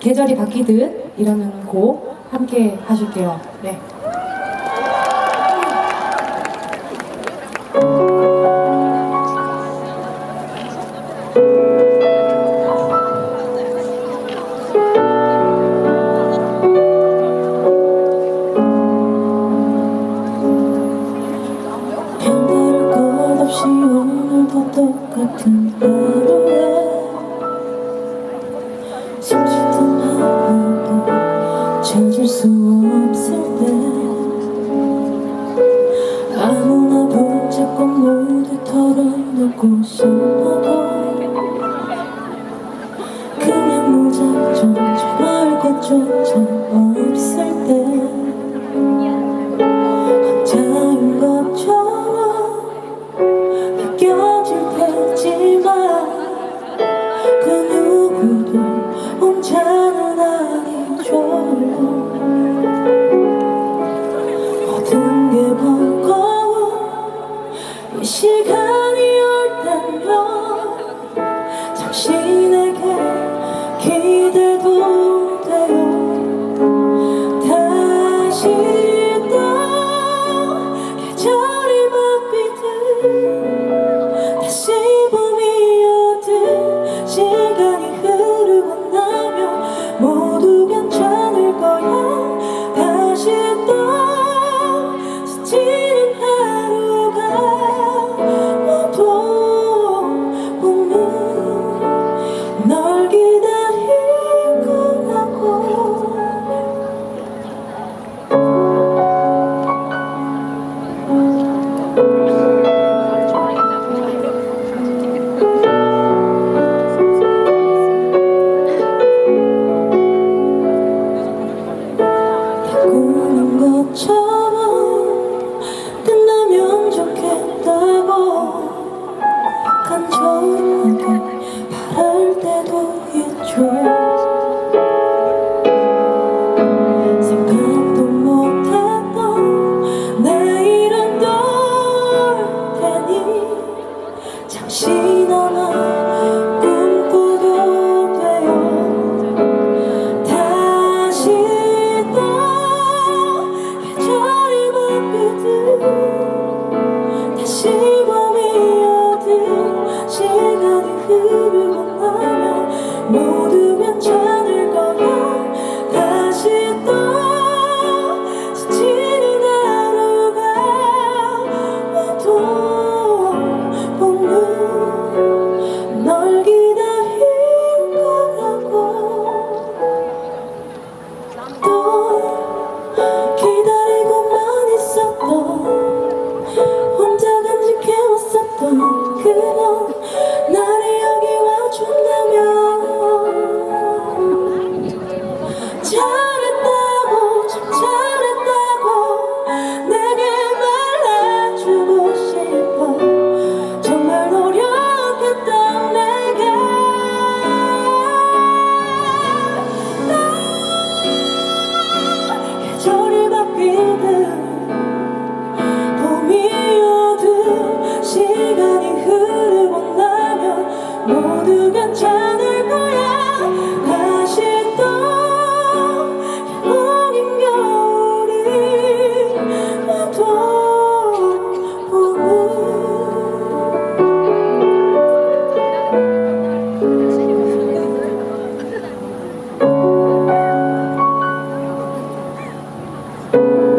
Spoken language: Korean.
계절이 바뀌듯 이라는 곡 함께 하실게요. 네. 별다를 것 없이 오늘도 똑같은 하루에 견딜 수 없을 때 아무나 붙잡고 모두 털어놓고 싶어도 그냥 무작정 저 말고 쫓아와 시간이 올 때면 잠시 내게 you